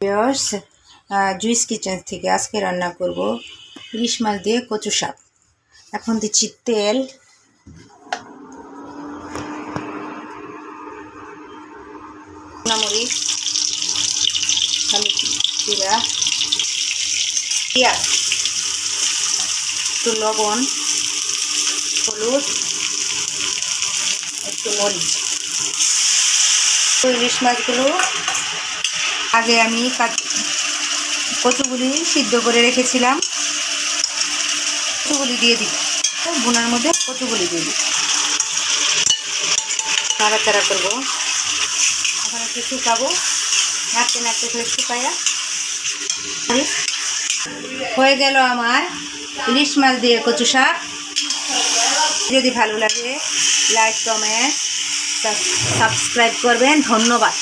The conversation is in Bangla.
ভিউয়ার্স জুইস কিচেন থেকে আজকে রান্না করব ইলিশ মাছ দিয়ে কচু শাক। এখন দিচ্ছি তেল। মরিচ একটু লবণ, হলুদ, একটু মরিচ। ইলিশ মাছগুলো আগে আমি কচুগুলি সিদ্ধ করে রেখেছিলাম। কচুগুলি দিয়ে দিই। বোনার মধ্যে কচুগুলি দিয়ে দিই। নাড়াচাড়া করব। এখন একটু শুকাবো। নাড়তে নাড়তে করে শুকাইয়া হয়ে গেল আমার ইলিশ মাছ দিয়ে কচু শাক। যদি ভালো লাগে লাইক কমেন্ট সাবস্ক্রাইব করবেন। ধন্যবাদ।